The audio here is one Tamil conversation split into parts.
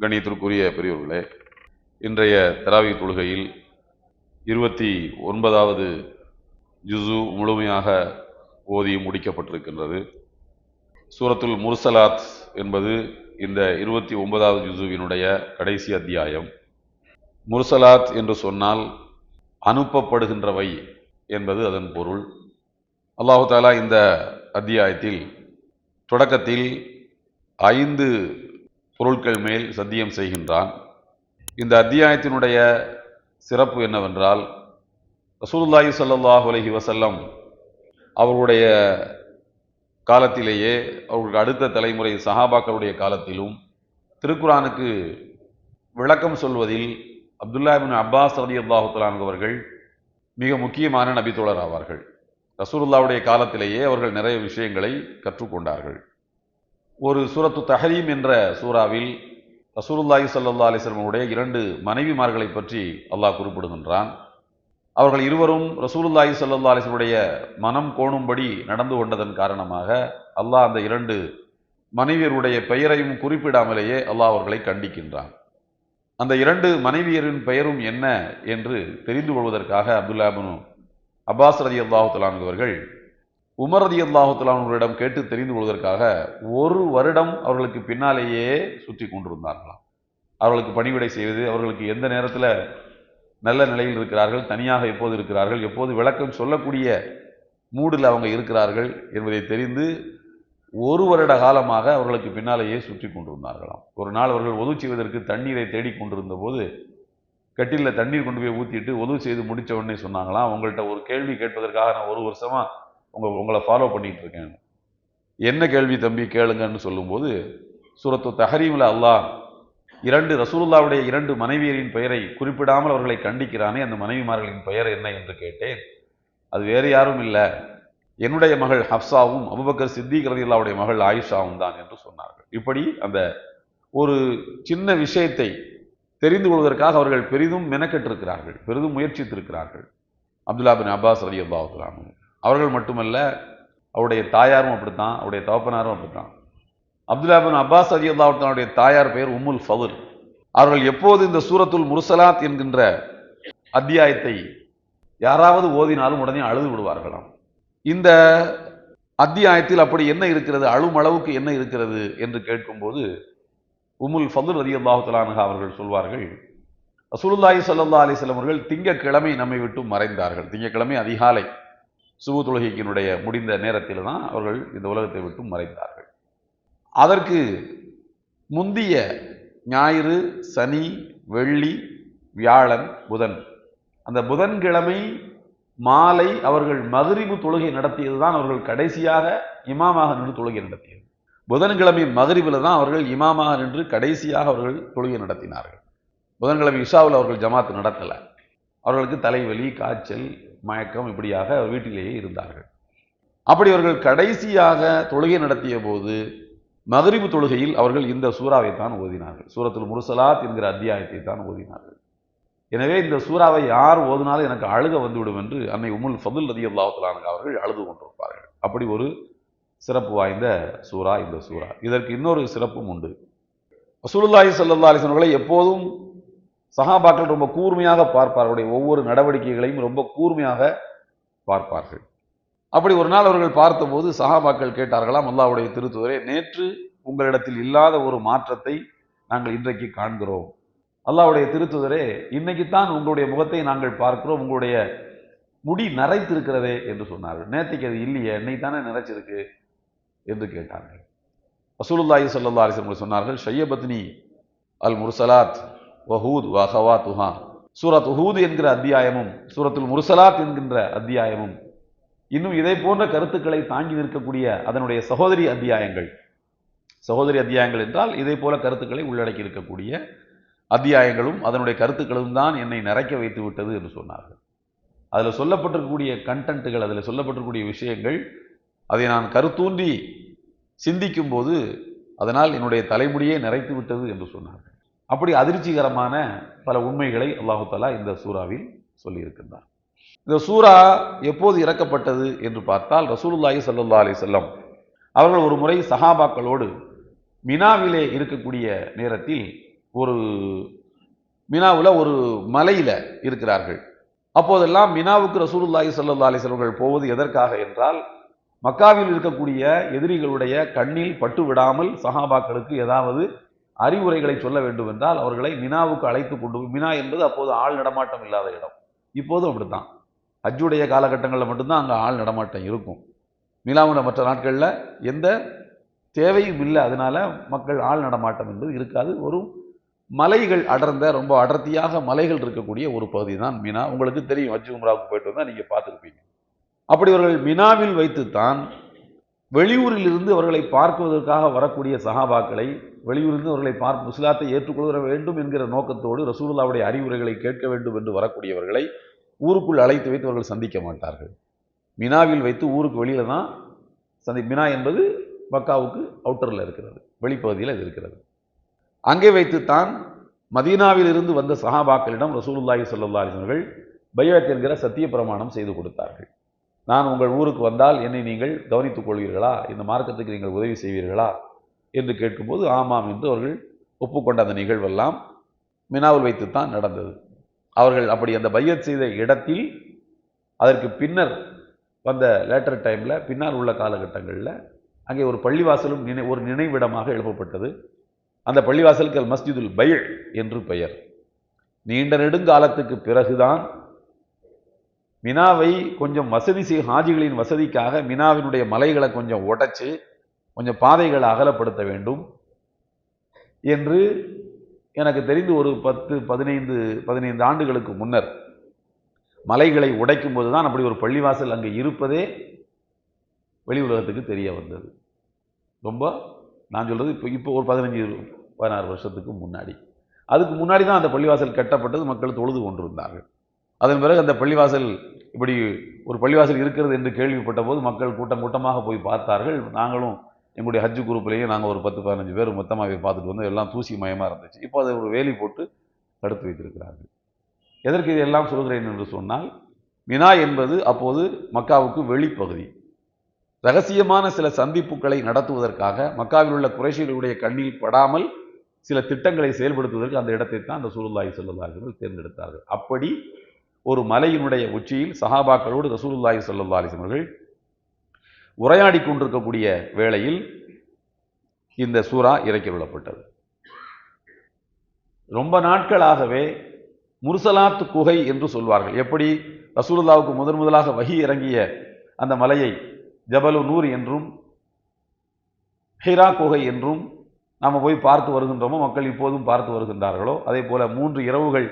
கணியத்திற்குரிய பெரியவர்களே இன்றைய தராவி தொழுகையில் இருபத்தி ஒன்பதாவது ஜுசு முழுமையாக ஓதி முடிக்கப்பட்டிருக்கின்றது. சூரத்துல் முர்சலாத் என்பது இந்த இருபத்தி ஒன்பதாவது ஜுசுவினுடைய கடைசி அத்தியாயம். முர்சலாத் என்று சொன்னால் அனுப்பப்படுகின்றவை என்பது அதன் பொருள். அல்லாஹு தாலா இந்த அத்தியாயத்தில் தொடக்கத்தில் ஐந்து பொருட்கள் மேல் சத்தியம் செய்கின்றான். இந்த அத்தியாயத்தினுடைய சிறப்பு என்னவென்றால் ரசூலுல்லாஹி ஸல்லல்லாஹு அலஹி வசல்லம் அவர்களுடைய காலத்திலேயே அவர்களுக்கு அடுத்த தலைமுறை சஹாபாக்களுடைய காலத்திலும் திருக்குரானுக்கு விளக்கம் சொல்வதில் அப்துல்லாபின் அப்பாஸ் அலி அல்லாஹு அவர்கள் மிக முக்கியமான நபித்தோழர் ஆவார்கள். ரசூலுல்லாவுடைய காலத்திலேயே அவர்கள் நிறைய விஷயங்களை கற்றுக்கொண்டார்கள். ஒரு சூரத்து தஹரீம் என்ற சூறாவில் ரசூலுல்லாஹி சல்லா அலைஹி இரண்டு மனைவிமார்களை பற்றி அல்லாஹ் குறிப்பிடுகின்றான். அவர்கள் இருவரும் ரசூலுல்லாஹி சல்லா அலைஹி மனம் கோணும்படி நடந்து கொண்டதன் காரணமாக அல்லாஹ் அந்த இரண்டு மனைவியருடைய பெயரையும் குறிப்பிடாமலேயே அல்லாஹ் அவர்களை கண்டிக்கின்றான். அந்த இரண்டு மனைவியரின் பெயரும் என்ன என்று தெரிந்து கொள்வதற்காக அப்துல்லாபின் அப்பாஸ் ரதி அல்லாஹு அவர்கள் உமரதி ரதி அல்லாஹுத்தலானவர்களிடம் கேட்டு தெரிந்து கொள்வதற்காக ஒரு வருடம் அவர்களுக்கு பின்னாலேயே சுற்றி கொண்டிருந்தார்களாம். அவர்களுக்கு பணிவிடை செய்வது அவர்களுக்கு எந்த நேரத்தில் நல்ல நிலையில் இருக்கிறார்கள் தனியாக எப்போது இருக்கிறார்கள் எப்போது விளக்கம் சொல்லக்கூடிய மூடில் அவங்க இருக்கிறார்கள் என்பதை தெரிந்து ஒரு வருட காலமாக அவர்களுக்கு பின்னாலேயே சுற்றி கொண்டிருந்தார்களாம். ஒரு நாள் அவர்கள் உதவு செய்வதற்கு தண்ணீரை தேடி கொண்டிருந்த போது கட்டிலில் தண்ணீர் கொண்டு போய் ஊற்றிட்டு உதவு செய்து முடித்த உடனே சொன்னாங்களாம். உங்கள்கிட்ட ஒரு கேள்வி கேட்பதற்காக நான் ஒரு வருஷமாக உங்க உங்களை ஃபாலோ பண்ணிட்டு இருக்கேன் என்ன கேள்வி தம்பி கேளுங்கன்னு சொல்லும்போது சூரத்து தஹரீமில் அல்லாஹ் இரண்டு ரசூலுல்லாவுடைய இரண்டு மனைவியரின் பெயரை குறிப்பிடாமல் அவர்களை கண்டிக்கிறானே அந்த மனைவிமார்களின் பெயர் என்ன என்று கேட்டேன். அது வேறு யாரும் இல்லை. என்னுடைய மகள் ஹப்சாவும் அபுபக்கர் சித்திக் ரதியுல்லாவுடைய மகள் ஆயிஷாவும் தான் என்று சொன்னார்கள். இப்படி அந்த ஒரு சின்ன விஷயத்தை தெரிந்து கொள்வதற்காக அவர்கள் பெரிதும் மெனக்கெட்டிருக்கிறார்கள் பெரிதும் முயற்சித்திருக்கிறார்கள். அப்துல்லா பின் அப்பாஸ் ரதி அல்லாஹுலாம் அவர்கள் மட்டுமல்ல அவருடைய தாயாரும் அப்படித்தான் அவருடைய தகப்பனாரும் அப்படித்தான். அப்துல்லா பின் அப்பாஸ் ரதி அல்லாவுடைய தாயார் பெயர் உம்முல் ஃபதுல். அவர்கள் எப்போது இந்த சூரத்துல் முர்சலாத் என்கின்ற அத்தியாயத்தை யாராவது ஓதினாலும் உடனே அழுது விடுவார்களாம். இந்த அத்தியாயத்தில் அப்படி என்ன இருக்கிறது அழும் அளவுக்கு என்ன இருக்கிறது என்று கேட்கும்போது உமுல் ஃபதுல் அதி அல்லாஹுலானஹா அவர்கள் சொல்வார்கள் ரசூலுல்லாஹி சல்லா அலிஸ்லம் அவர்கள் திங்கக்கிழமை நம்மை விட்டு மறைந்தார்கள். திங்கக்கிழமை அதிகாலை. சுபு தொழுகைக்கினுடைய முடிந்த நேரத்தில் தான் அவர்கள் இந்த உலகத்தை விட்டு மறைந்தார்கள். அதற்கு முந்திய ஞாயிறு சனி வெள்ளி வியாழன் புதன். அந்த புதன்கிழமை மாலை அவர்கள் மகரிபு தொழுகை நடத்தியது தான் அவர்கள் கடைசியாக இமாமாக நின்று தொழுகை நடத்தியது. புதன்கிழமை மகரிபில் தான் அவர்கள் இமாமாக நின்று கடைசியாக அவர்கள் தொழுகை நடத்தினார்கள். புதன்கிழமை இஷாவில் அவர்கள் ஜமாத்து நடத்தலை. அவர்களுக்கு தலைவலி காய்ச்சல் மயக்கம் இப்படியாக வீட்டிலேயே இருந்தார்கள். அப்படி அவர்கள் கடைசியாக தொழுகை நடத்திய போது மகரிபு தொழுகையில் அவர்கள் இந்த சூறாவை தான் ஓதினார்கள். சூரத்தில் முருசலாத் என்கிற அத்தியாயத்தை தான் ஓதினார்கள். எனவே இந்த சூறாவை யார் ஓதினாலும் எனக்கு அழுக வந்துவிடும் என்று அன்னை உமுல் ஃபதுல் ரதி அல்லாஹலானுங்க அவர்கள் அழுது கொண்டிருப்பார்கள். அப்படி ஒரு சிறப்பு வாய்ந்த சூறா இந்த சூறா. இதற்கு இன்னொரு சிறப்பும் உண்டு. வசூலுல்லாஹி சல்லா அலைஹி அவர்களை எப்போதும் சஹாபாக்கள் ரொம்ப கூர்மையாக பார்ப்பார். அவருடைய ஒவ்வொரு நடவடிக்கைகளையும் ரொம்ப கூர்மையாக பார்ப்பார்கள். அப்படி ஒரு நாள் அவர்கள் பார்த்தபோது சஹாபாக்கள் கேட்டார்களாம் அல்லாவுடைய திருத்துவரே நேற்று உங்களிடத்தில் இல்லாத ஒரு மாற்றத்தை நாங்கள் இன்றைக்கு காண்கிறோம். அல்லாவுடைய திருத்துதரே இன்னைக்குத்தான் உங்களுடைய முகத்தை நாங்கள் பார்க்கிறோம். உங்களுடைய முடி நரைத்திருக்கிறதே என்று சொன்னார்கள். நேற்றுக்கு அது இல்லையே என்னை தானே நிறைச்சிருக்கு என்று கேட்டார்கள். வசூலுல்லாஹி ஸல்லல்லாஹு அலைஹி சொன்னார்கள் ஷையபத்னி அல் முர்சலாத் வஹூத் வஹவா துஹா சூரத் ஹூத் என்கிற அத்தியாயமும் சூரத்துல் முருசலாத் என்கின்ற அத்தியாயமும் இன்னும் இதை போன்ற கருத்துக்களை தாங்கி நிற்கக்கூடிய அதனுடைய சகோதரி அத்தியாயங்கள். சகோதரி அத்தியாயங்கள் என்றால் இதை போல கருத்துக்களை உள்ளடக்கி இருக்கக்கூடிய அத்தியாயங்களும் அதனுடைய கருத்துக்களும் தான் என்னை நிறைக்க வைத்து விட்டது என்று சொன்னார்கள். அதில் சொல்லப்பட்டிருக்கக்கூடிய கண்டென்ட்டுகள் அதில் சொல்லப்பட்டிருக்கக்கூடிய விஷயங்கள் அதை நான் கருத்தூன்றி சிந்திக்கும் போது அதனால் என்னுடைய தலைமுடியே நிறைத்து விட்டது என்று சொன்னார்கள். அப்படி அதிர்ச்சிகரமான பல உண்மைகளை அல்லாஹாலா இந்த சூறாவில் சொல்லியிருக்கின்றார். இந்த சூரா எப்போது இறக்கப்பட்டது என்று பார்த்தால் ரசூலுல்லாஹி சல்லா அலி செல்லம் அவர்கள் ஒரு முறை சஹாபாக்களோடு மினாவிலே இருக்கக்கூடிய நேரத்தில் ஒரு மினாவில் ஒரு மலையில் இருக்கிறார்கள். அப்போதெல்லாம் மினாவுக்கு ரசூலுல்லாஹி சல்லா அலி செல்வர்கள் போவது எதற்காக என்றால் மக்காவில் இருக்கக்கூடிய எதிரிகளுடைய கண்ணில் பட்டு விடாமல் சஹாபாக்களுக்கு ஏதாவது அறிவுரைகளை சொல்ல வேண்டும் என்றால் அவர்களை மினாவுக்கு அழைத்து கொண்டு மினா என்பது அப்போது ஆள் நடமாட்டம் இல்லாத இடம். இப்போதும் அப்படித்தான். ஹஜ்ஜுடைய காலகட்டங்களில் மட்டும்தான் அங்கே ஆள் நடமாட்டம் இருக்கும். மினாவில் மற்ற நாட்களில் எந்த தேவையும் இல்லை அதனால் மக்கள் ஆள் நடமாட்டம் என்பது இருக்காது. ஒரு மலைகள் அடர்ந்த ரொம்ப அடர்த்தியாக மலைகள் இருக்கக்கூடிய ஒரு பகுதி தான் மினா. உங்களுக்கு தெரியும் ஹஜ் உம்ராவுக்கு போயிட்டு வந்தால் நீங்கள் பார்த்துருப்பீங்க. அப்படி அவர்கள் மினாவில் வைத்துத்தான் வெளியூரிலிருந்து அவர்களை பார்க்குவதற்காக வரக்கூடிய சஹாபாக்களை வெளியூரிலிருந்து அவர்களை பார்ப்பு முஸ்லாத்தை ஏற்றுக்கொள்ள வேண்டும் என்கிற நோக்கத்தோடு ரசூலுல்லாவுடைய அறிவுரைகளை கேட்க வேண்டும் என்று வரக்கூடியவர்களை ஊருக்குள் அழைத்து வைத்து அவர்கள் சந்திக்க மாட்டார்கள். மினாவில் வைத்து ஊருக்கு வெளியில் தான் சந்தி மினா என்பது மக்காவுக்கு அவுட்டரில் இருக்கிறது வெளிப்பகுதியில் அது இருக்கிறது. அங்கே வைத்து தான் மதீனாவிலிருந்து வந்த சஹாபாக்களிடம் ரசூலுல்லாஹி ஸல்லல்லாஹு அலைஹி பையத் என்கிற சத்திய பிரமாணம் செய்து கொடுத்தார்கள். நான் உங்கள் ஊருக்கு வந்தால் என்னை நீங்கள் கவனித்துக் கொள்வீர்களா? இந்த மார்க்கத்துக்கு நீங்கள் உதவி செய்வீர்களா? என்று கேட்கும்போது ஆமாம் என்று அவர்கள் ஒப்புக்கொண்ட அந்த நிகழ்வெல்லாம் மினாவில் வைத்துத்தான் நடந்தது. அவர்கள் அப்படி அந்த பையத் செய்த இடத்தில் அதற்கு பின்னர் வந்த லேட்டர் டைமில் பின்னால் உள்ள காலகட்டங்களில் அங்கே ஒரு பள்ளிவாசலும் நினை ஒரு நினைவிடமாக எழுப்பப்பட்டது. அந்த பள்ளிவாசலுக்கு மஸ்ஜிதுல் பைல் என்று பெயர். நீண்ட நெடுங்காலத்துக்கு பிறகுதான் மினாவை கொஞ்சம் வசதி செய் ஹாஜிகளின் வசதிக்காக மினாவினுடைய மலைகளை கொஞ்சம் உடைச்சு கொஞ்சம் பாதைகளை அகலப்படுத்த வேண்டும் என்று எனக்கு தெரிந்து ஒரு பத்து பதினைந்து பதினைந்து ஆண்டுகளுக்கு முன்னர் மலைகளை உடைக்கும் போது தான் அப்படி ஒரு பள்ளிவாசல் அங்கே இருப்பதே வெளி உலகத்துக்கு தெரிய வந்தது. ரொம்ப நான் சொல்கிறது இப்போ இப்போ ஒரு பதினஞ்சு பதினாறு வருஷத்துக்கு முன்னாடி. அதுக்கு முன்னாடி தான் அந்த பள்ளிவாசல் கட்டப்பட்டது மக்கள் தொழுது கொண்டிருந்தார்கள். அதன் பிறகு அந்த பள்ளிவாசல் இப்படி ஒரு பள்ளிவாசல் இருக்கிறது என்று கேள்விப்பட்ட போது மக்கள் கூட்டம் கூட்டமாக போய் பார்த்தார்கள். நாங்களும் எங்களுடைய ஹஜ்ஜு குரூப்லேயும் நாங்கள் ஒரு பத்து பதினஞ்சு பேர் மொத்தமாக போய் பார்த்துட்டு வந்தோம். எல்லாம் தூசி மயமாக இருந்துச்சு. இப்போ அதை ஒரு வேலி போட்டு தடுத்து வைத்திருக்கிறார்கள். எதற்கு இதெல்லாம் சொல்கிறேன் என்று சொன்னால் மினா என்பது அப்போது மக்காவுக்கு வெளிப்பகுதி. ரகசியமான சில சந்திப்புகளை நடத்துவதற்காக மக்காவில் உள்ள குறைஷிகளுடைய கண்ணில் படாமல் சில திட்டங்களை செயல்படுத்துவதற்கு அந்த இடத்தை தான் அந்த சூழ்நிலை ஸல்லல்லாஹு தேர்ந்தெடுத்தார்கள். அப்படி ஒரு மலையினுடைய உச்சியில் சஹாபாக்களோடு ரசூலுல்லாஹி ஸல்லல்லாஹு அலைஹி அவர்கள் உரையாடி கொண்டிருக்கக்கூடிய வேளையில் இந்த சூறா இறக்கி விடப்பட்டது. ரொம்ப நாட்களாகவே முர்சலாத் குகை என்று சொல்வார்கள். எப்படி? ரசூலுல்லாவுக்கு முதன் முதலாக வகி இறங்கிய அந்த மலையை ஜபலு நூர் என்றும் ஹிரா குகை என்றும் நாம் போய் பார்த்து வருகின்றோமோ மக்கள் இப்போதும் பார்த்து வருகின்றார்களோ அதே போல மூன்று இரவுகள்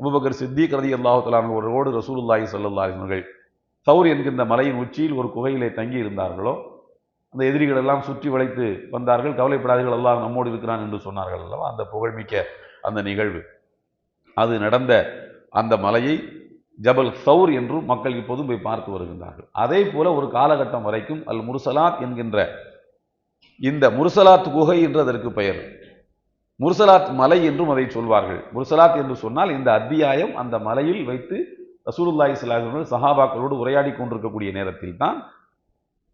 அபுபக்கர் சித்திக் ரதி அல்லாஹலானவர்களோடு ரசூலுல்லாஹி ஸல்லல்லாஹு அவர்கள் சவுர் என்கின்ற மலையின் உச்சியில் ஒரு குகையிலே தங்கி இருந்தார்களோ அந்த எதிரிகள் எல்லாம் சுற்றி வளைத்து வந்தார்கள். கவலைப்படாதீர்கள் எல்லாம் நம்மோடு இருக்கிறான் என்று சொன்னார்கள் அல்லவா? அந்த புகழ்மிக்க அந்த நிகழ்வு. அது நடந்த அந்த மலையை ஜபல் சௌர் என்றும் மக்கள் இப்போதும் போய் பார்த்து வருகின்றார்கள். அதே போல ஒரு காலகட்டம் வரைக்கும் அல் முருசலாத் என்கின்ற இந்த முருசலாத் குகை என்று அதற்கு பெயர். முர்சலாத் மலை என்றும் அதை சொல்வார்கள். முர்சலாத் என்று சொன்னால் இந்த அத்தியாயம் அந்த மலையில் வைத்து ரசூலுல்லாஹி சலாஹர்கள் சஹாபாக்களோடு உரையாடி கொண்டிருக்கக்கூடிய நேரத்தில் தான்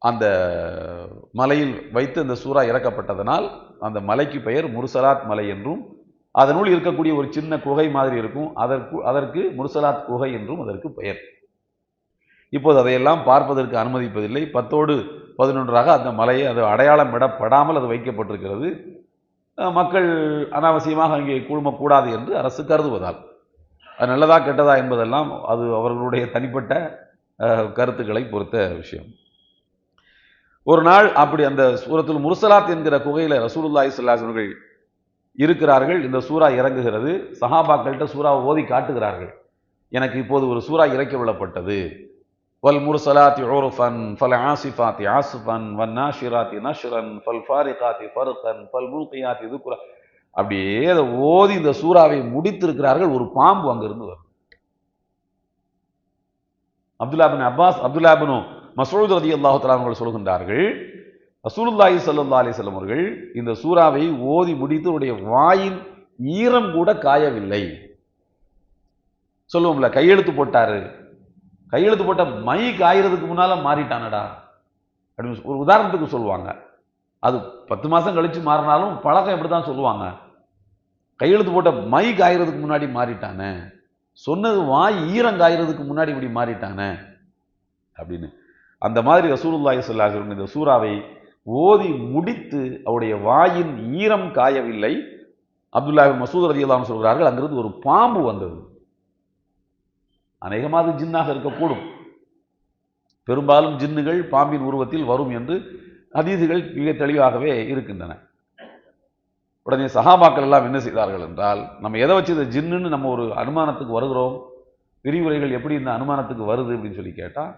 அந்த மலையில் வைத்து அந்த சூறா இறக்கப்பட்டதனால் அந்த மலைக்கு பெயர் முர்சலாத் மலை என்றும் அதனுள் இருக்கக்கூடிய ஒரு சின்ன குகை மாதிரி இருக்கும். அதற்கு அதற்கு முர்சலாத் குகை என்றும் அதற்கு பெயர். இப்போது அதையெல்லாம் பார்ப்பதற்கு அனுமதிப்பதில்லை. பத்தோடு பதினொன்றாக அந்த மலையை அது அடையாளம் விடப்படாமல் அது வைக்கப்பட்டிருக்கிறது. மக்கள் அனாவசியமாக அங்கே குழுமக்கூடாது என்று அரசு கருதுவதால். அது நல்லதா கெட்டதா என்பதெல்லாம் அது அவர்களுடைய தனிப்பட்ட கருத்துக்களை பொறுத்த விஷயம். ஒரு நாள் அப்படி அந்த சூரத்துல் முருசலாத் என்கிற குகையில் ரசூலுல்லாஹி ஸல்லல்லாஹு இருக்கிறார்கள். இந்த சூறா இறங்குகிறது. சஹாபாக்கள்கிட்ட சூறாவை ஓதி காட்டுகிறார்கள். எனக்கு இப்போது ஒரு சூறா இறக்கி விடப்பட்டது. வல் முர்சலாத்தி உருஃபன் ஃபல் ஆசிஃபாத்தி ஆசிஃபன் வன் நாஷிராத்தி நஷ்ரன் ஃபல் ஃபாரிகாத்தி ஃபர்கன் ஃபல் முல்கியாத்தி அப்படியே அதை ஓதி இந்த சூறாவை முடித்திருக்கிறார்கள். ஒரு பாம்பு அங்கிருந்து வரும் Abdullah bin Abbas Abdullah bin Masood ரதி அல்லாஹு அவர்கள் சொல்கின்றார்கள் ரசூலுல்லாஹி சல்லா அலைஹி அவர்கள் இந்த சூறாவை ஓதி முடித்து உடைய வாயின் ஈரம் கூட காயவில்லை. சொல்லுவோம்ல கையெழுத்து போட்டாரு. கையெழுத்து போட்ட மை ஆயிரத்துக்கு முன்னால் மாறிட்டானடா. அப்படின்னு ஒரு உதாரணத்துக்கு சொல்லுவாங்க. அது பத்து மாதம் கழித்து மாறினாலும் பழக்கம் இப்படி தான் சொல்லுவாங்க. கையெழுத்து போட்ட மை ஆயிரத்துக்கு முன்னாடி மாறிட்டானே. சொன்னது வாய் ஈரம் காயறதுக்கு முன்னாடி இப்படி மாறிட்டானே. அப்படின்னு. அந்த மாதிரி ரசூலுல்லாய் ஸல்லல்லாஹு இந்த சூறாவை ஓதி முடித்து அவருடைய வாயின் ஈரம் காயவில்லை. அப்துல்லாஹ் மசூத் ரலியல்லாஹு சொல்கிறார்கள் அங்கிருந்து ஒரு பாம்பு வந்தது. அநேகமாக அது ஜின்னாக இருக்கக்கூடும். பெரும்பாலும் ஜின்னுகள் பாம்பின் உருவத்தில் வரும் என்று ஹதீதுகள் மிக தெளிவாகவே இருக்கின்றன. உடனே சகாபாக்கள் எல்லாம் என்ன செய்தார்கள் என்றால் நம்ம எதை வச்சு இந்த ஜின்னுன்னு நம்ம ஒரு அனுமானத்துக்கு வருகிறோம்? விரிவுரைகள் எப்படி இந்த அனுமானத்துக்கு வருது அப்படின்னு சொல்லி கேட்டால்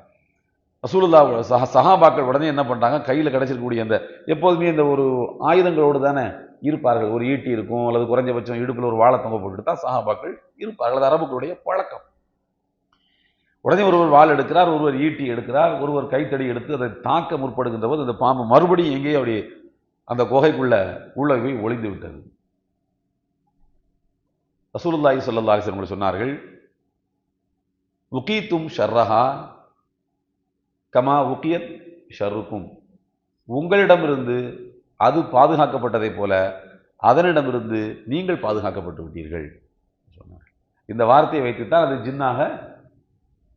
ரசூலுல்லா சஹ சஹாபாக்கள் உடனே என்ன பண்ணுறாங்க கையில் கிடைச்சிருக்கக்கூடிய அந்த எப்போதுமே இந்த ஒரு ஆயுதங்களோடு தானே இருப்பார்கள். ஒரு ஈட்டி இருக்கும் அல்லது குறைஞ்சபட்சம் இடுப்பில் ஒரு வாழை தொங்க போட்டுட்டு தான் சஹாபாக்கள் இருப்பார்கள். அது அரபுக்களுடைய பழக்கம். உடனே ஒருவர் வாள் எடுக்கிறார் ஒருவர் ஈட்டி எடுக்கிறார் ஒருவர் கைத்தடி எடுத்து அதை தாக்க முற்படுகின்ற போது அந்த பாம்பு மறுபடியும் எங்கேயோ அப்படி அந்த குகைக்குள்ள உள்ள போய் ஒளிந்து விட்டது. ரசூலுல்லாஹி ஸல்லல்லாஹு சொன்னார்கள் உகீத்தும் ஷர்ரஹா கமா உக்கியத் ஷர்ருக்கும். உங்களிடமிருந்து அது பாதுகாக்கப்பட்டதைப் போல அதனிடமிருந்து நீங்கள் பாதுகாக்கப்பட்டு விட்டீர்கள். சொன்னார் இந்த வார்த்தையை வைத்துத்தான் அது ஜின்னாக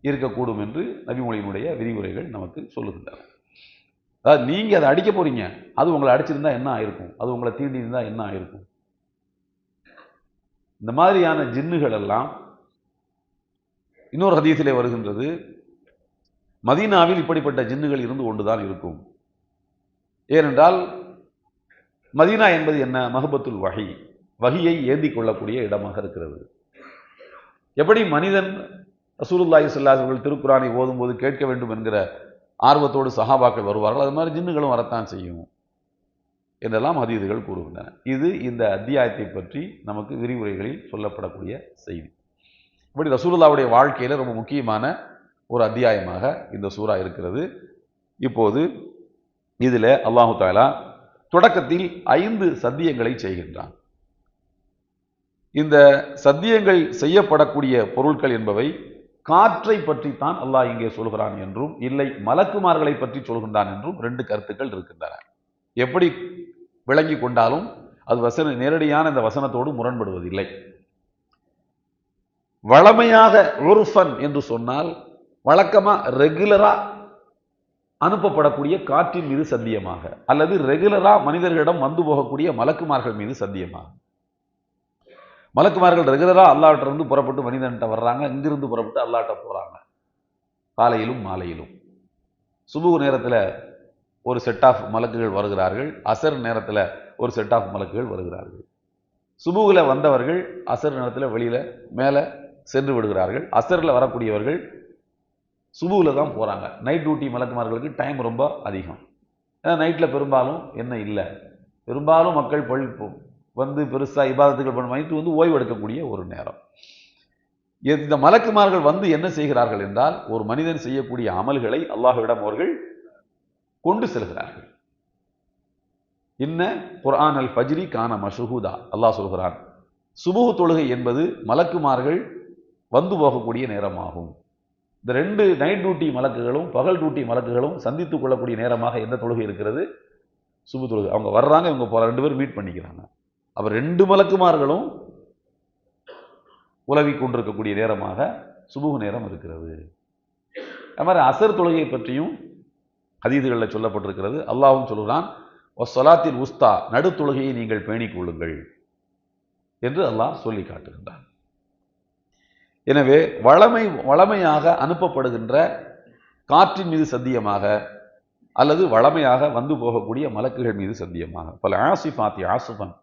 இருக்கக்கூடும் என்று நபிமொழியினுடைய விரிவுரைகள் நமக்கு சொல்லுகின்றன. அதாவது நீங்கள் அதை அடிக்க போறீங்க அது உங்களை அடிச்சிருந்தா என்ன ஆயிருக்கும்? அது உங்களை தீண்டியிருந்தால் என்ன ஆயிருக்கும்? இந்த மாதிரியான ஜின்னுகள் எல்லாம் இன்னொரு ஹதீஸிலே வருகின்றது மதீனாவில் இப்படிப்பட்ட ஜின்னுகள் இருந்து கொண்டுதான் இருக்கும். ஏனென்றால் மதீனா என்பது என்ன? மஹபத்துல் வகை வகையை ஏந்தி கொள்ளக்கூடிய இடமாக இருக்கிறது. எப்படி மனிதன் ரசூலுல்லாஹி ஸல்லல்லாஹு அலைஹி திருக்குறானை ஓதும்போது கேட்க வேண்டும் என்கிற ஆர்வத்தோடு சஹாபாக்கள் வருவார்கள். அது மாதிரி ஜின்னுகளும் வரத்தான் செய்யும் என்றெல்லாம் அதீதுகள் கூறுகின்றன. இது இந்த அத்தியாயத்தை பற்றி நமக்கு விரிவுரைகளில் சொல்லப்படக்கூடிய செய்தி. இப்படி ரசூலுல்லாவுடைய வாழ்க்கையில் ரொம்ப முக்கியமான ஒரு அத்தியாயமாக இந்த சூறா இருக்கிறது. இப்போது இதில் அல்லாஹு தாலா தொடக்கத்தில் ஐந்து சத்தியங்களை செய்கின்றான். இந்த சத்தியங்கள் செய்யப்படக்கூடிய பொருட்கள் என்பவை காற்றை பற்றித்தான் அல்லாஹ் இங்கே சொல்கிறான் என்றும் இல்லை மலக்குமார்களை பற்றி சொல்கின்றான் என்றும் ரெண்டு கருத்துக்கள் இருக்கின்றன. எப்படி விளங்கி கொண்டாலும் அது வசன நேரடியான இந்த வசனத்தோடு முரண்படுவதில்லை. வளமையாக உருஃபன் என்று சொன்னால் வழக்கமா ரெகுலரா அனுப்பப்படக்கூடிய காற்றின் மீது சத்தியமாக அல்லது ரெகுலரா மனிதர்களிடம் வந்து போகக்கூடிய மலக்குமார்கள் மீது சத்தியமாக. மலக்குமார்கள் ரெகுலராக அல்லாட்ட இருந்து புறப்பட்டு மனிதன்கிட்ட வர்றாங்க. இங்கிருந்து புறப்பட்டு அல்லாட்ட போகிறாங்க காலையிலும் மாலையிலும். சுபு நேரத்தில் ஒரு செட் ஆஃப் மலக்குகள் வருகிறார்கள். அசர் நேரத்தில் ஒரு செட் ஆஃப் மலக்குகள் வருகிறார்கள். சுபுவில் வந்தவர்கள் அசர் நேரத்தில் வெளியில் மேலே சென்று விடுகிறார்கள். அசரில் வரக்கூடியவர்கள் சுபுவில் தான் போகிறாங்க நைட் டியூட்டி மலக்குமார்களுக்கு டைம் ரொம்ப அதிகம். ஏன்னா நைட்டில் பெரும்பாலும் என்ன இல்லை. பெரும்பாலும் மக்கள் பழி வந்து பெருசாக இபாதத்துகள் பண்ண நைட்டு வந்து ஓய்வு எடுக்கக்கூடிய ஒரு நேரம். இந்த மலக்குமார்கள் வந்து என்ன செய்கிறார்கள் என்றால் ஒரு மனிதன் செய்யக்கூடிய அமல்களை அல்லாஹ்விடம் அவர்கள் கொண்டு செல்கிறார்கள். இன்ன குர்ஆன் அல் ஃபஜ்ரி கான மஷுஹூதா. அல்லாஹ் சொல்கிறான் சுபுக தொழுகை என்பது மலக்குமார்கள் வந்து போகக்கூடிய நேரமாகும். இந்த ரெண்டு நைட் டியூட்டி மலக்குகளும் பகல் டியூட்டி மலக்குகளும் சந்தித்துக் கொள்ளக்கூடிய நேரமாக எந்த தொழுகை இருக்கிறது? சுபு தொழுகை. அவங்க வர்றாங்க இவங்க போகிற ரெண்டு பேரும் மீட் பண்ணிக்கிறாங்க. அப்போ ரெண்டு மலக்குமார்களும் உலவி கொண்டிருக்கக்கூடிய நேரமாக சுபுகு நேரம் இருக்கிறது. அது மாதிரி அசர் தொழுகை பற்றியும் அதீதுகளில் சொல்லப்பட்டிருக்கிறது. அல்லாவும் சொல்கிறான் சொலாத்தின் உஸ்தா நடு தொழுகையை நீங்கள் பேணிக்கொள்ளுங்கள் என்று அல்லாஹ் சொல்லி காட்டுகின்றான். எனவே வளமை வளமையாக அனுப்பப்படுகின்ற காற்றின் மீது சத்தியமாக அல்லது வளமையாக வந்து போகக்கூடிய மலக்குகள் மீது சத்தியமாக. பல ஆசிஃபாத்தி ஆசுபன்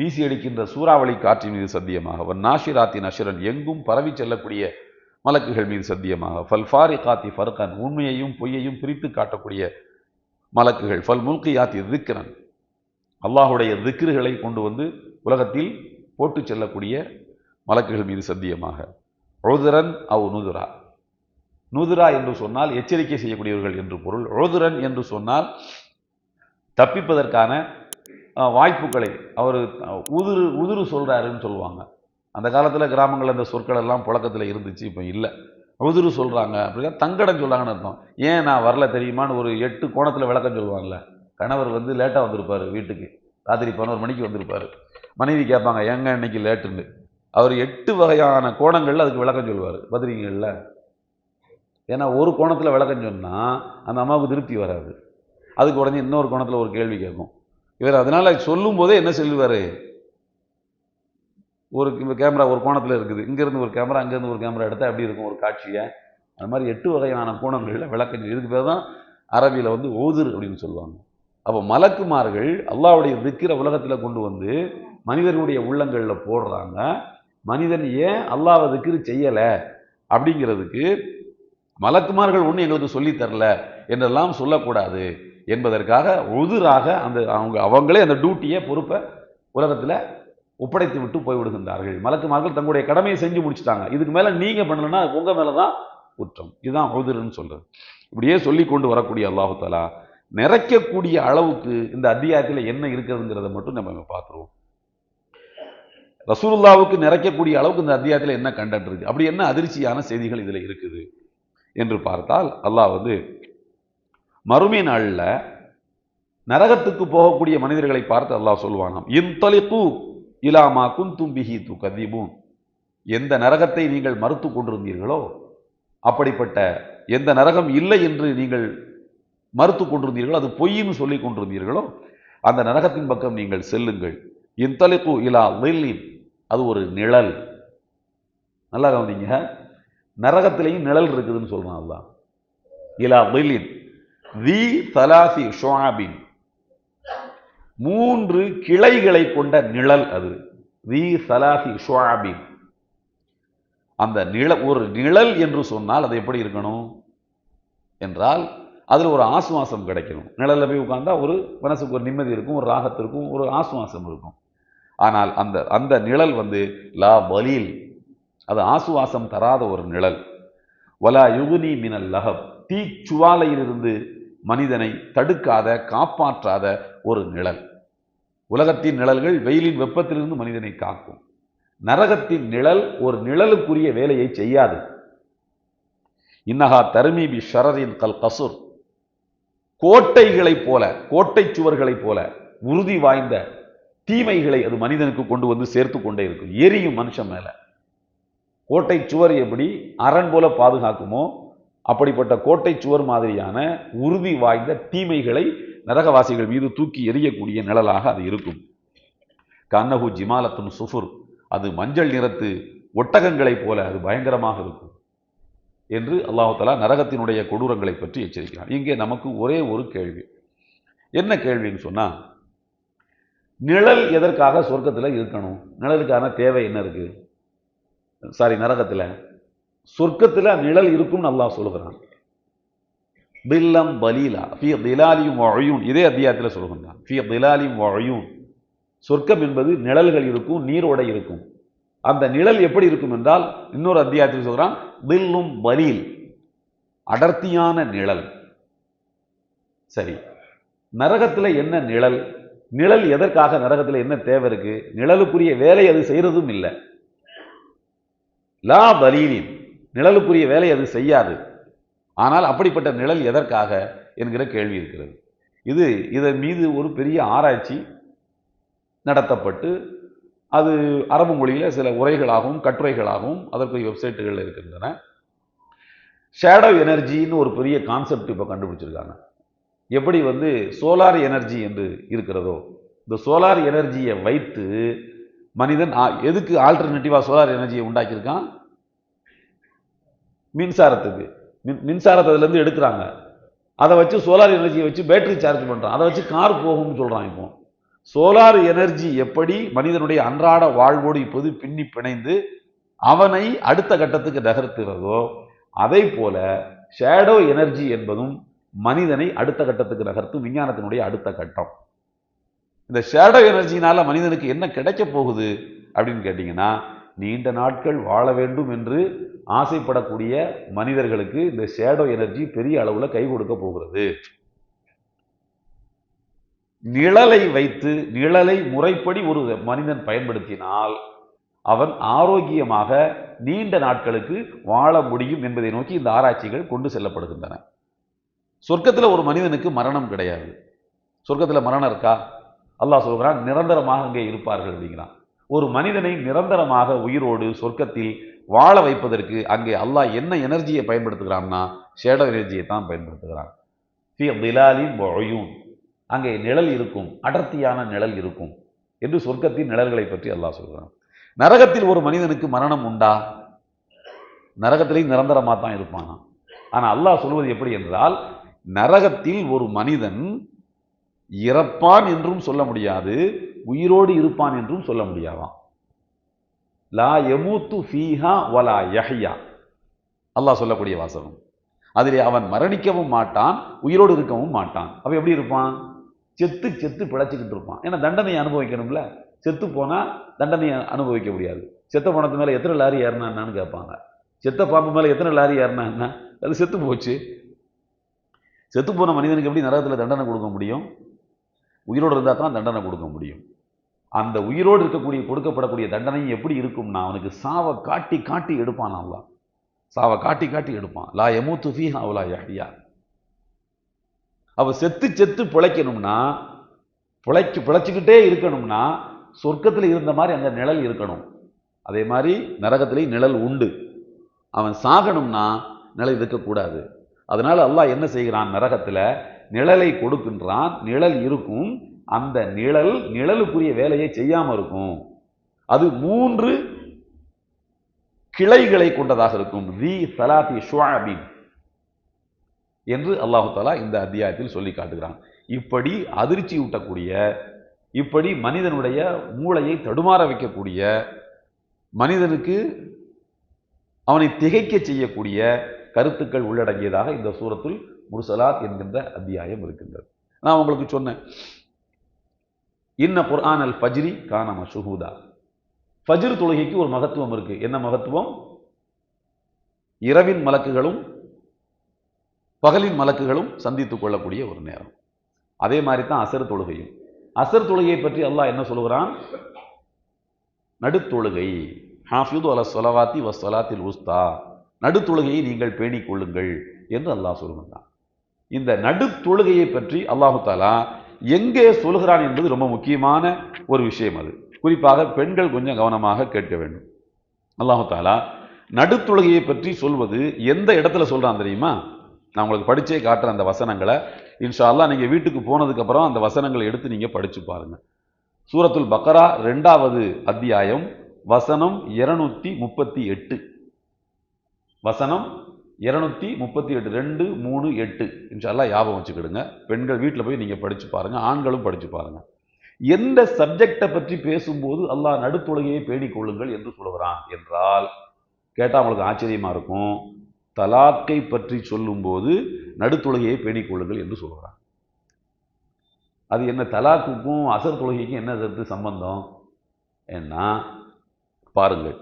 வீசி அடிக்கின்ற சூறாவளி காற்றின் மீது சத்தியமாக வன் நாஷிராத்தி நஷரன் எங்கும் பரவி செல்லக்கூடிய மலக்குகள் மீது சத்தியமாக ஃபல் ஃபாரி காத்தி ஃபர்கன் உண்மையையும் பொய்யையும் பிரித்து காட்டக்கூடிய மலக்குகள் ஃபல் முல்கியாத்தி திக்ரன். அல்லாஹுடைய திக்ருகளை கொண்டு வந்து உலகத்தில் போட்டு செல்லக்கூடிய மலக்குகள் மீது சத்தியமாக. ரோதுரன் அவ் நுதுரா. நுதுரா என்று சொன்னால் எச்சரிக்கை செய்யக்கூடியவர்கள் என்று பொருள். ரோதுரன் என்று சொன்னால் தப்பிப்பதற்கான வாய்ப்புகளை. அவர் உதிரு உதிரு சொல்கிறாருன்னு சொல்லுவாங்க. அந்த காலத்தில் கிராமங்களில் அந்த சொற்கள் எல்லாம் புழக்கத்தில் இருந்துச்சு இப்போ இல்லை. உதிரு சொல்கிறாங்க அப்படின்னா தங்கடம் சொல்கிறாங்கன்னு அர்த்தம். ஏன் நான் வரல தெரியுமான்னு ஒரு எட்டு கோணத்தில் விளக்கம் சொல்லுவாங்கல்ல. கணவர் வந்து லேட்டாக வந்திருப்பார் வீட்டுக்கு. ராத்திரி பதினோரு மணிக்கு வந்திருப்பார். மனைவி கேட்பாங்க ஏங்க இன்னைக்கு லேட்டுன்னு? அவர் எட்டு வகையான கோணங்களில் அதுக்கு விளக்கம் சொல்லுவார். பதிரிங்கள்ல ஏன்னா ஒரு கோணத்தில் விளக்கம் சொன்னால் அந்த அம்மாவுக்கு திருப்தி வராது. அதுக்கு உடனே இன்னொரு கோணத்தில் ஒரு கேள்வி கேட்கும். இவர் அதனால் சொல்லும் போதே என்ன சொல்லுவார்? ஒரு கேமரா ஒரு கோணத்தில் இருக்குது. இங்கேருந்து ஒரு கேமரா அங்கேருந்து ஒரு கேமரா எடுத்தால் எப்படி இருக்கும்? ஒரு காட்சியை. அந்த மாதிரி எட்டு வகையான கோணங்களில் விளக்கம் இதுக்கு பேர் தான் அரபியில் வந்து ஓதுர் அப்படின்னு சொல்லுவாங்க. அப்போ மலக்குமார்கள் அல்லாவுடைய விற்கிற உலகத்தில் கொண்டு வந்து மனிதர்களுடைய உள்ளங்களில் போடுறாங்க. மனிதன் ஏன் அல்லாவை விற்கிற செய்யலை? அப்படிங்கிறதுக்கு மலக்குமார்கள் ஒன்றும் எங்களுக்கு சொல்லித்தரல என்றெல்லாம் சொல்லக்கூடாது. என்பதற்காக உதிராக அந்த அவங்க அவங்களே அந்த டியூட்டியை பொறுப்பை உலகத்தில் ஒப்படைத்து விட்டு போய்விடுகின்றார்கள். மலக்குமார்கள் தங்களுடைய கடமையை செஞ்சு முடிச்சிட்டாங்க. இதுக்கு மேலே நீங்கள் பண்ணலன்னா உங்கள் மேலே தான் குற்றம். இதுதான் உதிர்ன்னு சொல்றது. இப்படியே சொல்லி கொண்டு வரக்கூடிய அல்லாஹு தாலா நிறைக்கக்கூடிய அளவுக்கு இந்த அத்தியாயத்தில் என்ன இருக்கிறதுங்கிறத மட்டும் நம்ம பார்த்துருவோம். ரசூலுல்லாவுக்கு நிறைக்கக்கூடிய அளவுக்கு இந்த அத்தியாயத்தில் என்ன கண்டென்ட் இருக்கு? அப்படி என்ன அதிர்ச்சியான செய்திகள் இதில் இருக்குது? என்று பார்த்தால் அல்லாஹ் வந்து மறுமை நாளில் நரகத்துக்கு போகக்கூடிய மனிதர்களை பார்த்து அல்லாஹ் சொல்வானாம் இன்தலிகு இலாமா குந்தும் பிஹி து கதிபூன் எந்த நரகத்தை நீங்கள் மறுத்து கொண்டிருந்தீர்களோ அப்படிப்பட்ட எந்த நரகம் இல்லை என்று நீங்கள் மறுத்து கொண்டிருந்தீர்களோ அது பொய்ன்னு சொல்லி கொண்டிருந்தீர்களோ அந்த நரகத்தின் பக்கம் நீங்கள் செல்லுங்கள். இன்தலிகு இலா வெல்லின் அது ஒரு நிழல். நல்லா கவனிங்க. நரகத்திலையும் நிழல் இருக்குதுன்னு சொல்றான் அதுதான் இலா வெல்லின் தி தலாசி ஷுஆபின் மூன்று கிளைகளை கொண்ட நிழல் அது. தி சலாசி ஷுஆபின் அந்த நிழ ஒரு நிழல் என்று சொன்னால் அது எப்படி இருக்கணும்? என்றால் அதில் ஒரு ஆசுவாசம் கிடைக்கணும். நிழலில் போய் உட்காந்தா ஒரு மனசுக்கு ஒரு நிம்மதி இருக்கும் ஒரு ராகத்திற்கும் ஒரு ஆசுவாசம் இருக்கும். ஆனால் அந்த அந்த நிழல் வந்து லா வலீல். அது ஆசுவாசம் தராத ஒரு நிழல். வலா யுகுனி மினல் லஹப். தீச்சுவாலையிலிருந்து மனிதனை தடுக்காத காப்பாற்றாத ஒரு நிழல். உலகத்தின் நிழல்கள் வெயிலின் வெப்பத்திலிருந்து மனிதனை காக்கும். நரகத்தின் நிழல் ஒரு நிழலுக்குரிய வேலையை செய்யாது. இன்னஹா தருமி பி ஷரரின் கல் கசுர். கோட்டைகளைப் போல கோட்டை சுவர்களைப் போல உறுதி வாய்ந்த தீமைகளை அது மனிதனுக்கு கொண்டு வந்து சேர்த்து கொண்டே இருக்கும். எரியும் மனுஷன் மேல. கோட்டை சுவர் எப்படி அரண் போல பாதுகாக்குமோ அப்படிப்பட்ட கோட்டை சுவர் மாதிரியான உறுதி வாய்ந்த தீமைகளை நரகவாசிகள் மீது தூக்கி எறியக்கூடிய நிழலாக அது இருக்கும். கண்ணகு ஜிமாலத்துன் சுஃபுர் அது மஞ்சள் நிறத்து ஒட்டகங்களைப் போல அது பயங்கரமாக இருக்கும் என்று அல்லாஹாலா நரகத்தினுடைய கொடூரங்களை பற்றி எச்சரிக்கிறான். இங்கே நமக்கு ஒரே ஒரு கேள்வி. என்ன கேள்வின்னு சொன்னா நிழல் எதற்காக சொர்க்கத்தில் இருக்கணும்? நிழலுக்கான தேவை என்ன இருக்கு? சாரி நரகத்தில். சொர்க்கத்தில் நிழல் இருக்கும்னு அல்லாஹ் சொல்லுகிறான். பில்லம் பலீலா ஃபி திலாலியும் வழையும் இதே அத்தியாயத்தில் சொல்லுகிறான். ஃபி திலாலியும் வழியும் சொர்க்கம் என்பது நிழல்கள் இருக்கும் நீரோடை இருக்கும். அந்த நிழல் எப்படி இருக்கும் என்றால் இன்னொரு அத்தியாயத்தில் சொல்கிறான் பில்லும் பலீல் அடர்த்தியான நிழல். சரி. நரகத்தில் என்ன நிழல்? நிழல் எதற்காக நரகத்தில் என்ன தேவை இருக்கு? நிழலுக்குரிய வேலை அது செய்யறதும் இல்லை. லா பலீலின் நிழலுக்குரிய வேலை அது செய்யாது. ஆனால் அப்படிப்பட்ட நிழல் எதற்காக என்கிற கேள்வி இருக்கிறது. இது இதன் மீது ஒரு பெரிய ஆராய்ச்சி நடத்தப்பட்டு அது அரபு மொழியில் சில உரைகளாகவும் கட்டுரைகளாகவும் அதற்கு வெப்சைட்டுகள் இருக்கின்றன. ஷேடோ எனர்ஜின்னு ஒரு பெரிய கான்செப்ட் இப்போ கண்டுபிடிச்சிருக்காங்க. எப்படி வந்து சோலார் எனர்ஜி என்று இருக்கிறதோ இந்த சோலார் எனர்ஜியை வைத்து மனிதன் எதுக்கு ஆல்டர்னேட்டிவாக சோலார் எனர்ஜியை உண்டாக்கியிருக்கான்? மின்சாரத்துக்கு. மின் மின்சாரத்தை அதுலேருந்து எடுக்கிறாங்க. அதை வச்சு சோலார் எனர்ஜியை வச்சு பேட்டரி சார்ஜ் பண்ணுறான் அதை வச்சு கார் போகும்னு சொல்கிறான் இப்போ. சோலார் எனர்ஜி எப்படி மனிதனுடைய அன்றாட வாழ்வோடு இப்போது பின்னி பிணைந்து அவனை அடுத்த கட்டத்துக்கு நகர்த்துகிறதோ அதே போல ஷேடோ எனர்ஜி என்பதும் மனிதனை அடுத்த கட்டத்துக்கு நகர்த்தும் விஞ்ஞானத்தினுடைய அடுத்த கட்டம். இந்த ஷேடோ எனர்ஜினால மனிதனுக்கு என்ன கிடைக்க போகுது அப்படின்னு கேட்டிங்கன்னா நீண்ட நாட்கள் வாழ வேண்டும் என்று ஆசைப்படக்கூடிய மனிதர்களுக்கு இந்த ஷேடோ எனர்ஜி பெரிய அளவுல கை கொடுக்க போகிறது. நிழலை வைத்து நிழலை முறைப்படி ஒரு மனிதன் பயன்படுத்தினால் அவன் ஆரோக்கியமாக நீண்ட நாட்களுக்கு வாழ முடியும் என்பதை நோக்கி இந்த ஆராய்ச்சிகள் கொண்டு செல்லப்படுகின்றன. சொர்க்கத்தில் ஒரு மனிதனுக்கு மரணம் கிடையாது. சொர்க்கத்தில் மரணம் இருக்கா? அல்லாஹ் சொல்கிறான் நிரந்தரமாக அங்கே இருப்பார்கள் அப்படிங்கிறான் ஒரு மனிதனை நிரந்தரமாக உயிரோடு சொர்க்கத்தில் வாழ வைப்பதற்கு அங்கே அல்லாஹ் என்ன எனர்ஜியை பயன்படுத்துகிறான்னா ஷேடோ எனர்ஜியை தான் பயன்படுத்துகிறான். ஃபி திலாலின் அங்கே நிழல் இருக்கும் அடர்த்தியான நிழல் இருக்கும் என்று சொர்க்கத்தின் நிழல்களை பற்றி அல்லாஹ் சொல்கிறான். நரகத்தில் ஒரு மனிதனுக்கு மரணம் உண்டா? நரகத்திலையும் நிரந்தரமாக தான் இருப்பானா? ஆனால் அல்லாஹ் சொல்வது எப்படி என்றால் நரகத்தில் ஒரு மனிதன் இறப்பான் என்றும் சொல்ல முடியாது உயிரோடு இருப்பான் என்றும் சொல்ல முடியாதான். லா எமூத்து ஃபீஹா வலா யஹ்யா. அல்லாஹ் சொல்லக்கூடிய வாசகம். அதில் அவன் மரணிக்கவும் மாட்டான் உயிரோடு இருக்கவும் மாட்டான். அவன் எப்படி இருப்பான்? செத்து செத்து பிழைச்சிக்கிட்டு இருப்பான். ஏன்னா தண்டனையை அனுபவிக்கணும்ல. செத்து போனால் தண்டனையை அனுபவிக்க முடியாது. செத்த பணத்து மேலே எத்தனை லாரி ஏறினா என்னன்னு கேட்பாங்க. செத்த பாம்பு மேலே எத்தனை லாரி ஏறினா என்ன? அது செத்து போச்சு. செத்து போன மனிதனுக்கு எப்படி நரகத்தில் தண்டனை கொடுக்க முடியும்? உயிரோடு இருந்தால் தான் தண்டனை கொடுக்க முடியும். அந்த உயிரோடு இருக்கக்கூடிய கொடுக்கப்படக்கூடிய தண்டனை எப்படி இருக்கும்னா அவனுக்கு சாவை காட்டி காட்டி எடுப்பான் அல்லாஹ். சாவை காட்டி காட்டி எடுப்பான். லா எமூத்து ஃபீஹா அவ்வளா யஹியா. அவள் செத்து செத்து பிழைக்கணும்னா பிழைச்சு பிழைச்சிக்கிட்டே இருக்கணும்னா சொர்க்கத்தில் இருந்த மாதிரி அங்கே நிழல் இருக்கணும். அதே மாதிரி நரகத்திலேயும் நிழல் உண்டு. அவன் சாகணும்னா நிழல் இருக்கக்கூடாது. அதனால் அல்லாஹ் என்ன செய்கிறான்? நரகத்தில் நிழலை கொடுக்கின்றான். நிழல் இருக்கும். அந்த நிழல் நிழலுக்குரிய வேலையை செய்யாமல் இருக்கும். அது மூன்று கிளைகளை கொண்டதாக இருக்கும். தி சலாத்தி ஷுவாபின் என்று அல்லாஹு தாலா இந்த அத்தியாயத்தில் சொல்லி காட்டுகிறான். இப்படி அதிர்ச்சி ஊட்டக்கூடிய இப்படி மனிதனுடைய மூளையை தடுமாற வைக்கக்கூடிய மனிதனுக்கு அவனை திகைக்க செய்யக்கூடிய கருத்துக்கள் உள்ளடங்கியதாக இந்த சூரத்தில் முருசலாத் என்கின்ற அத்தியாயம் இருக்கின்றது. நான் உங்களுக்கு சொன்னேன். இன்ன குர்ஆன் அல் ஃபஜ்ரி காணம ஷுஹூதா ஃபஜ்ர் தொழுகைக்கு ஒரு மகத்துவம் இருக்கு. என்ன மகத்துவம்? இரவின் மலக்குகளும் பகலின் மலக்குகளும் சந்தித்துக் கொள்ளக்கூடிய ஒரு நேரம். அதே மாதிரி தான் அசர் தொழுகையும். அசர் தொழுகையை பற்றி அல்லாஹ் என்ன சொல்கிறான் நடுத்தொழுகை. ஹாஃபியூது அல சொலவாத்தி வ உஸ்தா. நடுத்தொழுகையை நீங்கள் பேணிக் கொள்ளுங்கள் என்று அல்லாஹ் சொல்கின்றான் இந்த நடுத்தொழுகையை பற்றி அல்லாஹு தாலா எங்கே சொல்கிறான் என்பது ரொம்ப முக்கியமான ஒரு விஷயம் அது. குறிப்பாக பெண்கள் கொஞ்சம் கவனமாக கேட்க வேண்டும். அல்லாஹு தாலா நடுத்துலகையை பற்றி சொல்வது எந்த இடத்துல சொல்கிறான் தெரியுமா? நான் உங்களுக்கு படித்தே காட்டுறேன் அந்த வசனங்களை. இன்ஷால்லா நீங்கள் வீட்டுக்கு போனதுக்கப்புறம் அந்த வசனங்களை எடுத்து நீங்கள் படித்து பாருங்கள் சூரத்துல் பக்கரா ரெண்டாவது அத்தியாயம் வசனம் இருநூத்தி முப்பத்தி எட்டு. வசனம் இருநூத்தி முப்பத்தி எட்டு ரெண்டு மூணு எட்டு. இன்ஷால்லாம் ஞாபகம் வச்சுக்கிடுங்க. பெண்கள் வீட்டில் போய் நீங்கள் படித்து பாருங்க. ஆண்களும் படித்து பாருங்க. எந்த சப்ஜெக்டை பற்றி பேசும்போது அல்லாஹ் நடுத்தொழுகையை பேணிக்கொள்ளுங்கள் என்று சொல்கிறான் என்றால் கேட்டால் அவங்களுக்கு ஆச்சரியமா இருக்கும். தலாக்கை பற்றி சொல்லும்போது நடுத்துலகையை பேணிக்கொள்ளுங்கள் என்று சொல்கிறான் அது என்ன தலாக்குக்கும் அசர் தொழுகைக்கும் என்ன கருத்து சம்பந்தம்? ஏன்னா பாருங்கள்.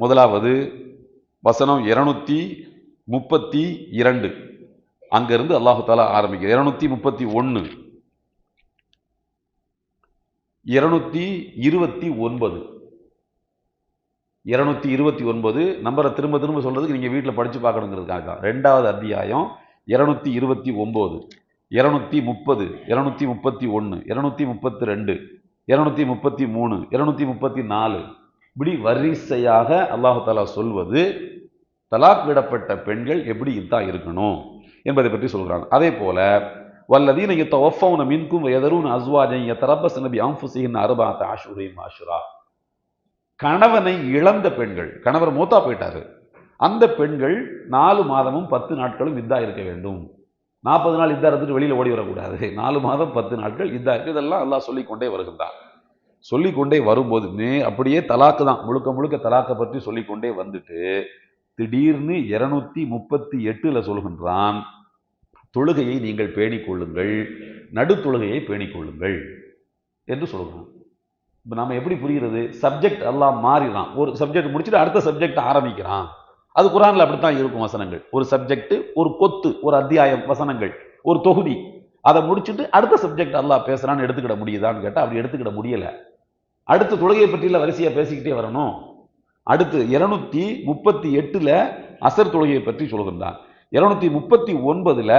முதலாவது வசனம் இருநூத்தி முப்பத்தி இரண்டு. அங்கிருந்து அல்லாஹு தாலா ஆரம்பிக்க இருநூத்தி முப்பத்தி ஒன்று இருநூத்தி இருபத்தி ஒன்பது. இருநூத்தி இருபத்தி ஒன்பது. நம்பரை திரும்ப திரும்ப சொல்கிறதுக்கு நீங்கள் வீட்டில் படித்து பார்க்கணுங்கிறதுக்காக. தான் ரெண்டாவது அத்தியாயம் இருநூத்தி இருபத்தி ஒம்பது இருநூத்தி முப்பது இருநூத்தி முப்பத்தி ஒன்று இருநூத்தி முப்பத்தி ரெண்டு இருநூத்தி முப்பத்தி மூணு இருநூத்தி முப்பத்தி நாலு. இப்படி வரிசையாக அல்லாஹு தாலா சொல்வது தலாக் விடப்பட்ட பெண்கள் எப்படி இதான் இருக்கணும் என்பதை பற்றி சொல்கிறாங்க அதே போல வல்லதீன யத்தவஃபவுன மின்கும் வயதரூன அஸ்வாஜன் யத்தரப்பஸ் நபி அன்ஃபுசிஹின் அர்பாத் ஆஷுரையும் ஆஷுரா. கணவனை இழந்த பெண்கள் கணவர் மூத்தா போயிட்டாரு. அந்த பெண்கள் நாலு மாதமும் பத்து நாட்களும் இதாக இருக்க வேண்டும். நாற்பது நாள் இதாக இருந்துட்டு வெளியில் ஓடி வரக்கூடாது. நாலு மாதம் பத்து நாட்கள் இதாக இருக்குது இதெல்லாம் எல்லாம் சொல்லிக்கொண்டே வருகின்றான். சொல்லிக்கொண்டே வரும்போது அப்படியே தலாக்கு தான். முழுக்க முழுக்க தலாக்கை பற்றி சொல்லிக்கொண்டே வந்துட்டு திடீர்னு இருநூத்தி முப்பத்தி எட்டில் சொல்கின்றான் தொழுகையை நீங்கள் பேணிக்கொள்ளுங்கள் நடுத்தொழுகையை பேணிக்கொள்ளுங்கள் என்று சொல்கிறான் இப்போ நம்ம எப்படி புரிகிறது? சப்ஜெக்ட் எல்லாம் மாறிடான் ஒரு சப்ஜெக்ட் முடிச்சுட்டு அடுத்த சப்ஜெக்ட் ஆரம்பிக்கிறான். அது குரானில் அப்படித்தான் இருக்கும் வசனங்கள். ஒரு சப்ஜெக்ட் ஒரு கொத்து ஒரு அத்தியாயம் வசனங்கள் ஒரு தொகுதி. அதை முடிச்சுட்டு அடுத்த சப்ஜெக்ட் அல்லாஹ் பேசுகிறான்னு எடுத்துக்கிட முடியுதான்னு கேட்டால் அப்படி எடுத்துக்கிட முடியலை. அடுத்த தொழுகையை பற்றியில் வரிசையாக பேசிக்கிட்டே வரணும். அடுத்து இருநூத்தி முப்பத்தி எட்டில் அசர் தொழுகையை பற்றி சொல்கின்றான் இருநூத்தி முப்பத்தி ஒன்பதுல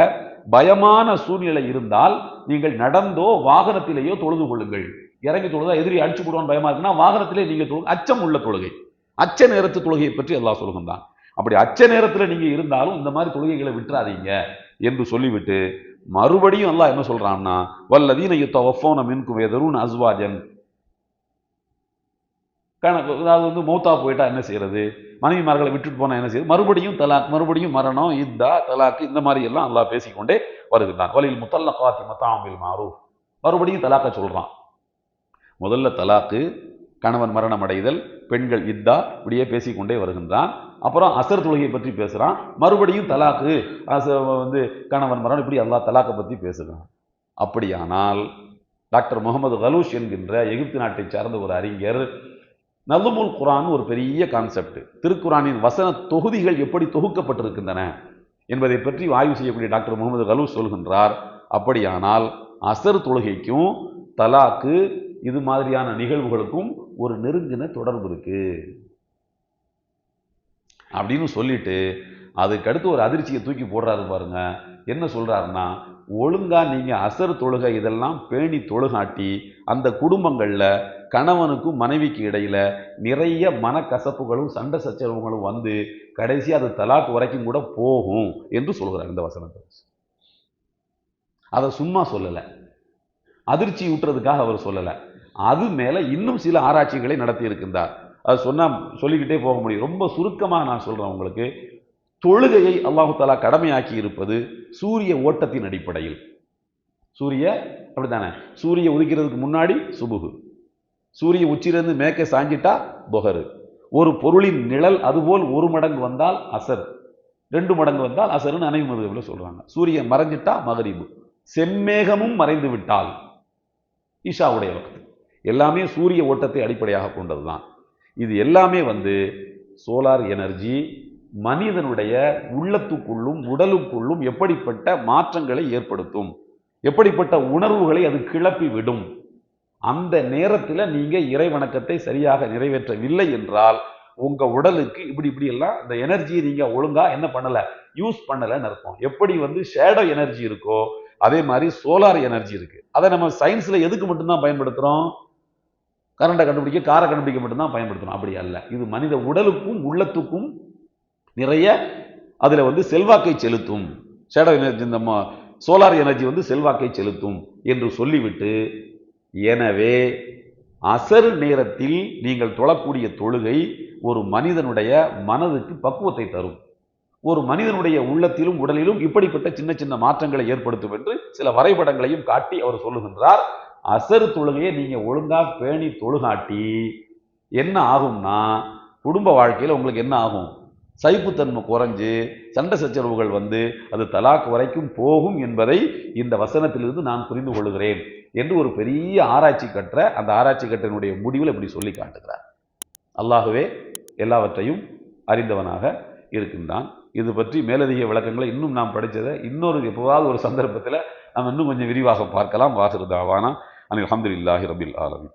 பயமான சூழ்நிலை இருந்தால் நீங்கள் நடந்தோ வாகனத்திலேயோ தொழுது கொள்ளுங்கள். இறங்கி தொழுதா எதிரி அடிச்சு போடுவான் பயமா இருக்குன்னா வாகனத்திலே நீங்கள் தொழு அச்சம் உள்ள தொழுகை. அச்ச நேரத்து தொழுகையை பற்றி எல்லாம் சொல்கின்றான். அப்படி அச்ச நேரத்தில் நீங்கள் இருந்தாலும் இந்த மாதிரி தொழுகைகளை விட்டுறாதீங்க என்று சொல்லிவிட்டு மறுபடியும் எல்லாம் என்ன சொல்றான்னா வல்லதீன யுத்தவஃபோன மின்கு வேதரும் அஸ்வாஜன் கணக்கு அதாவது வந்து மௌத்தா போயிட்டா என்ன செய்யறது? மனைவிமார்களை விட்டுட்டு போனா என்ன செய்யுது மறுபடியும் தலாக் மறுபடியும் மரணம் இத்தா தலாக்கு இந்த மாதிரி எல்லாம் நல்லா பேசிக்கொண்டே வருகின்றான் வழியில் முத்தல்ல காத்தி மத்தாமில் மாறும் மறுபடியும் தலாக்க சொல்றான். முதல்ல தலாக்கு கணவன் மரணம் அடைதல் பெண்கள் இத்தா இப்படியே பேசிக்கொண்டே வருகின்றான். அப்புறம் அசர் தொழுகையை பற்றி பேசுகிறான் மறுபடியும் தலாக்கு வந்து கணவன் மரணம் இப்படி எல்லா தலாக்கை பற்றி பேசுகிறான். அப்படியானால் டாக்டர் முகமது கலூஷ் என்கின்ற எகிப்து நாட்டை சார்ந்த ஒரு அறிஞர் நலுமுல் குரான் ஒரு பெரிய கான்செப்ட் திருக்குரானின் வசன தொகுதிகள் எப்படி தொகுக்கப்பட்டிருக்கின்றன என்பதை பற்றி ஆய்வு செய்யக்கூடிய டாக்டர் முகமது கலு சொல்கின்றார். அப்படியானால் அசர் தொழுகைக்கும் தலாக்கு இது மாதிரியான நிகழ்வுகளுக்கும் ஒரு நெருங்கின தொடர்பு இருக்கு. அப்படின்னு சொல்லிட்டு அதுக்கடுத்து ஒரு அதிர்ச்சியை தூக்கி போடுறாரு பாருங்க. என்ன சொல்கிறாருன்னா ஒழுங்காக நீங்கள் அசர் தொழுகை இதெல்லாம் பேணி தொழுகாட்டி அந்த குடும்பங்களில் கணவனுக்கும் மனைவிக்கு இடையில் நிறைய மனக்கசப்புகளும் சண்டை சச்சரவுகளும் வந்து கடைசி அது தலாக் வரைக்கும் கூட போகும் என்று சொல்கிறார் இந்த வசனத்தை. அதை சும்மா சொல்லலை. அதிர்ச்சி ஊட்டுறதுக்காக அவர் சொல்லலை. அது மேலே இன்னும் சில ஆராய்ச்சிகளை நடத்தி இருக்கின்றார். அது சொன்னால் சொல்லிக்கிட்டே போக முடியும். ரொம்ப சுருக்கமாக நான் சொல்கிறேன் உங்களுக்கு. தொழுகையை அல்லாஹு தாலா கடமையாக்கி இருப்பது சூரிய ஓட்டத்தின் அடிப்படையில். சூரிய அப்படித்தானே? சூரிய உதிக்கிறதுக்கு முன்னாடி சுபுகு சூரிய உச்சியிலிருந்து மேற்கே சாஞ்சிட்டா பொகரு ஒரு பொருளின் நிழல் அதுபோல் ஒரு மடங்கு வந்தால் அசர். ரெண்டு மடங்கு வந்தால் அசருன்னு அணைவு மதுவில் சொல்கிறாங்க சூரியன் மறைஞ்சிட்டா மகரிபு. செம்மேகமும் மறைந்து விட்டால் ஈஷாவுடைய வக்து எல்லாமே சூரிய ஓட்டத்தை அடிப்படையாக கொண்டதுதான். இது எல்லாமே வந்து சோலார் எனர்ஜி மனிதனுடைய உள்ளத்துக்குள்ளும் உடலுக்குள்ளும் எப்படிப்பட்ட மாற்றங்களை ஏற்படுத்தும்? எப்படிப்பட்ட உணர்வுகளை அது கிளப்பி விடும் அந்த நேரத்தில் நீங்கள் இறை வணக்கத்தை சரியாக நிறைவேற்றவில்லை என்றால் உங்கள் உடலுக்கு இப்படி இப்படி எல்லாம் அந்த எனர்ஜியை நீங்கள் ஒழுங்காக என்ன பண்ணலை? யூஸ் பண்ணலைன்னு அர்த்தம். எப்படி வந்து ஷேடோ எனர்ஜி இருக்கோ அதே மாதிரி சோலார் எனர்ஜி இருக்குது அதை நம்ம சயின்ஸில் எதுக்கு மட்டும்தான் பயன்படுத்துகிறோம் கரண்டை கண்டுபிடிக்க காரை கண்டுபிடிக்க மட்டும்தான் பயன்படுத்தணும் அப்படி அல்ல. இது மனித உடலுக்கும் உள்ளத்துக்கும் நிறைய அதில் வந்து செல்வாக்கை செலுத்தும். ஷேடோ எனர்ஜி இந்த சோலார் எனர்ஜி வந்து செல்வாக்கை செலுத்தும் என்று சொல்லிவிட்டு எனவே அசர் நேரத்தில் நீங்கள் தொழக்கூடிய தொழுகை ஒரு மனிதனுடைய மனதுக்கு பக்குவத்தை தரும். ஒரு மனிதனுடைய உள்ளத்திலும் உடலிலும் இப்படிப்பட்ட சின்ன சின்ன மாற்றங்களை ஏற்படுத்தும் என்று சில வரைபடங்களையும் காட்டி அவர் சொல்லுகின்றார். அசர் தொழுகையை நீங்கள் ஒழுங்காக பேணி தொழுகாட்டி என்ன ஆகும்னா குடும்ப வாழ்க்கையில் உங்களுக்கு என்ன ஆகும்? சைப்புத்தன்மை குறைஞ்சு சண்டை சச்சரவுகள் வந்து அது தலாக் வரைக்கும் போகும் என்பதை இந்த வசனத்திலிருந்து நான் புரிந்து கொள்கிறேன் என்று ஒரு பெரிய ஆராய்ச்சி கற்ற அந்த ஆராய்ச்சி கட்டினுடைய முடிவில் இப்படி சொல்லி காட்டுகிறார். அல்லாகவே எல்லாவற்றையும் அறிந்தவனாக இருக்கின்றான். இது பற்றி மேலதிக விளக்கங்களை இன்னும் நாம் படித்ததை இன்னொரு எப்போதாவது ஒரு சந்தர்ப்பத்தில் நாம் இன்னும் கொஞ்சம் விரிவாக பார்க்கலாம். வாசிருதாவானா அனில் அஹமதுல்லாஹி ரபில் ஆலமின்.